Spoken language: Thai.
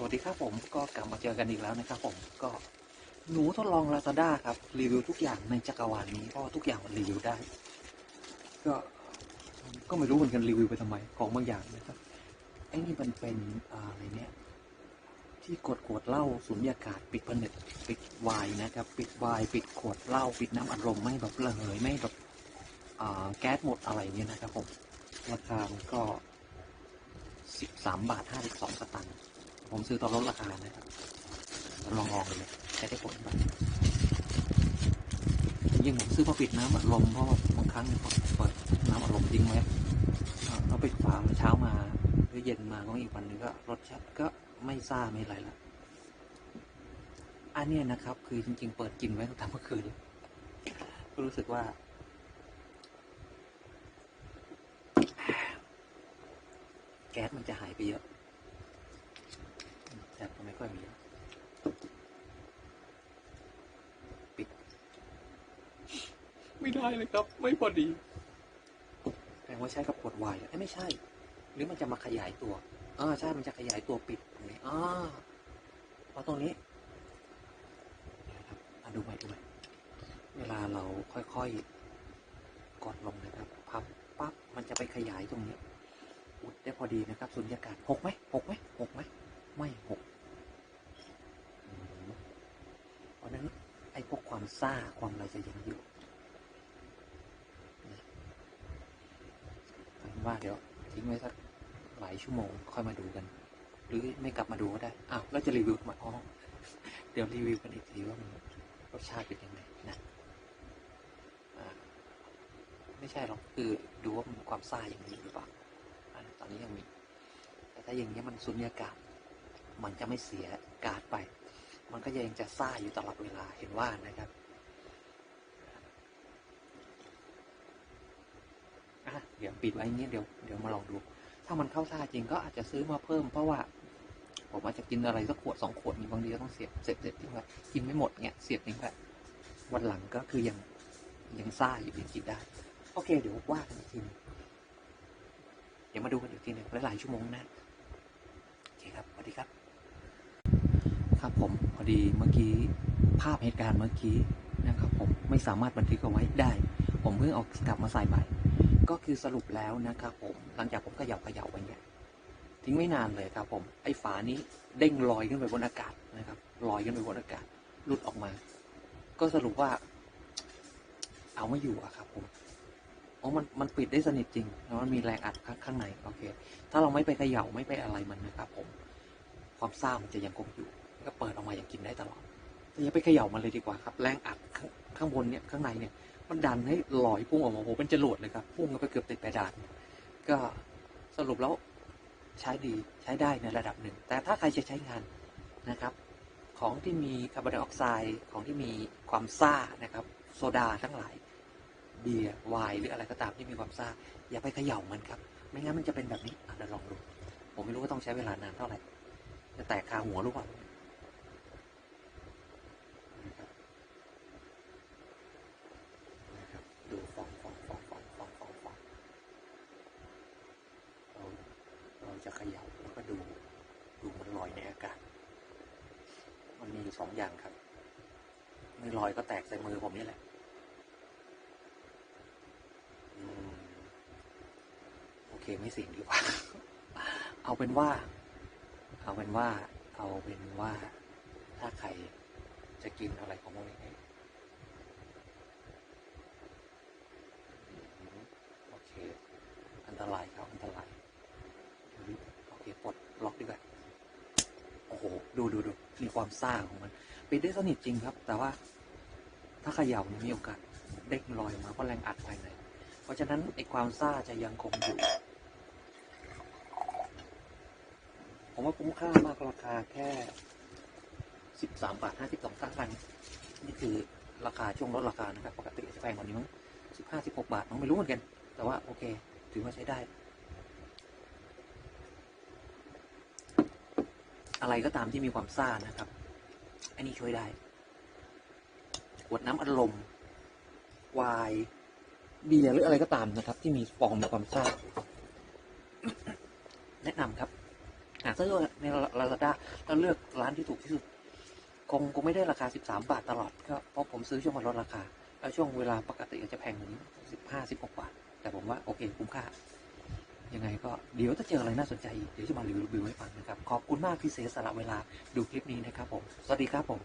สวัสดีครับผมก็กลับมาเจอกันอีกแล้วนะครับผมก็หนูทดลอง Lazada ครับ รีวิวทุกอย่างในจักรวาลนี้เพราะทุกอย่างมันรีวิวได้ ก็ก็ไม่รู้เหมือนกันรีวิวไปทำไมของบางอย่างนะครับไอ้นี่มันเป็นอะไรเนี่ยที่กดขวดเหล้าสุญญากาศปิดผนึกปิดวน์นะครับ ปิดวน์ปิดขวดเหล้าปิดน้ำอัดลมไม่แบบระเหยไม่แบบแก๊สหมดอะไรเนี่ยนะครับผมราคามันก็สิบสามบาทห้าสิบสองสตางค์ ผมซื้อตอนลดราคานะครับลองลองๆเลยใช้ได้ผลบ้างยิ่งผมซื้อพอปิดน้ำอัดลมเพราะว่าบางครั้งเปิดน้ำอัดลมทิ้งไว้เอาปิดฝาเช้ามาหรือเย็นมาก็อีกวันหนึงก็รสชาติก็ไม่ซ่าไม่ไรละอันนี้นะครับ คือจริง ๆ เปิดกินไว้ตั้งแต่เมื่อคืนด้วก็รู้สึกว่า แก๊สมันจะหายไปเยอะ แต่ก็ไม่ค่อยมีแล้วปิด ไม่ได้เลยครับ ไม่พอดีแปลว่าใช้กับขวดไวน์เอ้ยไม่ใช่ หรือมันจะมาขยายตัวอ่าใช่ มันจะขยายตัวปิดตรงนี้อ่าเพราะตรงนี้นะครับอะดูใหม่ดูใหม่เวลาเราค่อยๆกดลงนะครับพับปั๊บมันจะไปขยายตรงนี้อุดได้พอดีนะครับสุญญากาศหกไหมหกไหมหกไหมไม่หกอืมเพราะฉะนั้นไอ้พวก ความซ่าจะยังอยู่ว่าเดี๋ยวทิ้งไว้สักหลายชั่วโมง ค่อยมาดูกัน หรือไม่กลับมาดูก็ได้อ้าวแล้วจะรีวิวมาอ๋อเดี๋ยวรีวิวกันอีกทีว่ามันรสชาติเป็นยังไงนะไม่ใช่หรอกคือดูว่ามันความซ่าอย่างนี้หรือเปล่าตอนนี้ยังมี แต่ถ้าอย่างนี้มันสุญญากาศ มันจะไม่เสียการ์ดไป มันก็ยังจะซ่าอยู่ตลอดเวลาเห็นว่านะครับอะเดี๋ยว ปิดไว้อย่างนี้เดี๋ยวเดี๋ยวมาลองดู ถ้ามันเข้าท่าจริงก็อาจจะซื้อมาเพิ่มเพราะว่าผมอาจจะกินอะไรสักขวดสองขวดบางทีก็ต้องเสียบเสร็จเสร็จทิ้งไว้กินไม่หมดเงี้ยเสียบทิ้งไว้วันหลังก็คือยังยังซ่าอยู่ยังกินได้ โอเค เดี๋ยวว่ากันอีกทีนึงเดี๋ยวมาดูกันอีกทีนึงหลายๆชั่วโมงนะโอเคครับสวัสดีครับ ครับผมพอดีเมื่อกี้ภาพเหตุการณ์เมื่อกี้นะครับผมไม่สามารถบันทึกเอาไว้ได้ ผมเพิ่งเอากลับมาใส่ใหม่ ก็คือสรุปแล้วนะครับผมหลังจากผมเขย่าเขย่าไปเนี่ยทิ้งไม่นานเลยครับ ผมไอ้ฝานี้เด้งลอยขึ้นไปบนอากาศนะครับลอยขึ้นไปบนอากาศหลุดออกมา ก็สรุปว่า เอาไม่อยู่อะครับ ผมอ๋อมันมันปิดได้สนิทจริงแล้วมันมีแรงอัดข้างในโอเค ถ้าเราไม่ไปเขย่าไม่ไปอะไรมันนะครับ ผมความซ่ามันจะยังคงอยู่ก็เปิดออกมาอย่างกินได้ตลอดแต่อย่าไปเขย่ามันเลยดีกว่าครับ แรงอัดข้างบนเนี่ยข้างในเนี่ย มันดันให้ลอยพุ่งออกมาโอ้โหเป็นจรวดเลยครับ พุ่งไปเกือบติดเพดาน ก็สรุปแล้วใช้ดีใช้ได้ในระดับหนึ่ง แต่ถ้าใครจะใช้งานนะครับ ของที่มีคาร์บอนไดออกไซด์ของที่มีความซ่านะครับ โซดาทั้งหลายเบียร์ไวน์หรืออะไรก็ตามที่มีความซ่า อย่าไปเขย่ามันครับ ไม่งั้นมันจะเป็นแบบนี้เดี๋ยวลองดู ผมไม่รู้ว่าต้องใช้เวลานานเท่าไหร่จะแตกคาหัวหรือเปล่านะครับนะครับดูฟองฟองฟองฟองฟองฟองฟองเราเรา จะเขย่าแล้วก็ดูดูมันลอยในอากาศ มันมีสองอย่างครับไม่ลอยก็แตกใส่มือผมนี่แหละอโอเคไม่เสี่ยงดีกว่า เอาเป็นว่า เอาเป็นว่า เอาเป็นว่า ถ้าใครจะกินอะไรของพวกนี้อืมโอเค อันตรายครับ อันตรายเดี๋ยวรีบโอเคปลดล็อกดีกว่าโอ้โห ดูดูดูมีความซ่าของมันปิดได้สนิทจริงครับ แต่ว่าถ้าเขย่าเนี่ยมีโอกาสเด้งลอยมาเพราะแรงอัดภายในเพราะฉะนั้นไอ้ความซ่าจะยังคงอยู่ ผมว่าคุ้มค่ามากราคาแค่สิบสามบาทห้าสิบสองสตางค์นี่คือราคาช่วงลดราคานะครับ ปกติจะแพงกว่านี้มั้งสิบห้าสิบหกบาทมั้งไม่รู้เหมือนกัน แต่ว่าโอเค ถือว่าใช้ได้ อะไรก็ตามที่มีความซ่านะครับ อันนี้ช่วยได้ขวดน้ำอัดลมไวน์เบียร์หรืออะไรก็ตามนะครับ ที่มีฟองมีความซ่า แนะนำครับอะซื้อในลาซาด้าแล้วเลือกร้านที่ถูกที่สุด คงคงไม่ได้ราคา 13 บาทตลอดก็เพราะผมซื้อช่วงมันลดราคา แล้วช่วงเวลาปกติก็จะแพงกว่านี้15 16 บาท แต่ผมว่าโอเคคุ้มค่า ยังไงก็เดี๋ยวถ้าเจออะไรน่าสนใจอีกเดี๋ยวจะมารีวิวให้ฟังนะครับ ขอบคุณมากที่เสียสละเวลาดูคลิปนี้นะครับผม สวัสดีครับผม